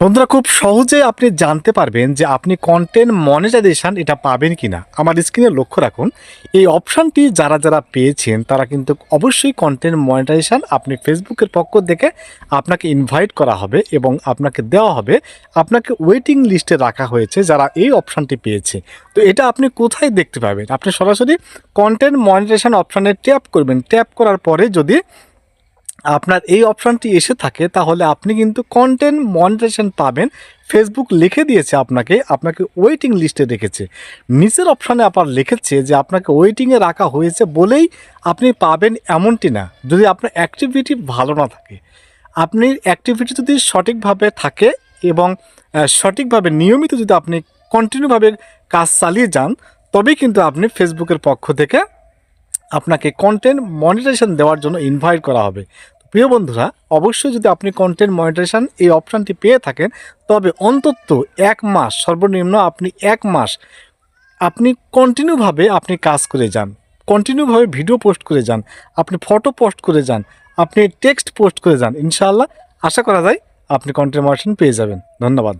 বন্ধুরা, খুব সহজে আপনি জানতে পারবেন যে আপনি কন্টেন্ট মনিটাইজেশন এটা পাবেন কিনা। আমার স্ক্রিনে লক্ষ্য রাখুন, এই অপশানটি যারা যারা পেয়েছেন, তারা কিন্তু অবশ্যই কন্টেন্ট মনিটাইজেশন আপনি ফেসবুকের পক্ষ থেকে আপনাকে ইনভাইট করা হবে এবং আপনাকে দেওয়া হবে। আপনাকে ওয়েটিং লিস্টে রাখা হয়েছে যারা এই অপশানটি পেয়েছে। তো এটা আপনি কোথায় দেখতে পাবেন? আপনি সরাসরি কন্টেন্ট মনিটাইজেশন অপশানে ট্যাপ করবেন। ট্যাপ করার পরে যদি আপনার এই অপশানটি এসে থাকে, তাহলে আপনি কিন্তু কন্টেন্ট মনিটাইজেশন পাবেন। ফেসবুক লিখে দিয়েছে আপনাকে আপনাকে ওয়েটিং লিস্টে রেখেছে। নিচের অপশানে আবার লিখেছে যে আপনাকে ওয়েটিংয়ে রাখা হয়েছে বলেই আপনি পাবেন এমনটি না। যদি আপনার অ্যাক্টিভিটি ভালো না থাকে, আপনি অ্যাক্টিভিটি যদি সঠিকভাবে থাকে এবং সঠিকভাবে নিয়মিত যদি আপনি কন্টিনিউভাবে কাজ চালিয়ে যান, তবেই কিন্তু আপনি ফেসবুকের পক্ষ থেকে আপনাকে কন্টেন্ট মনিটাইজেশন দেওয়ার জন্য ইনভাইট করা হবে। প্রিয় বন্ধুরা, অবশ্যই যদি আপনি কন্টেন্ট মনিটাইজেশন এই অপশানটি পেয়ে থাকেন, তবে অন্তত এক মাস, সর্বনিম্ন আপনি এক মাস আপনি কন্টিনিউভাবে আপনি কাজ করে যান। কন্টিনিউভাবে ভিডিও পোস্ট করে যান, আপনি ফটো পোস্ট করে যান, আপনি টেক্সট পোস্ট করে যান, ইনশাআল্লাহ আশা করা যায় আপনি কন্টেন্ট মনিটাইজেশন পেয়ে যাবেন। ধন্যবাদ।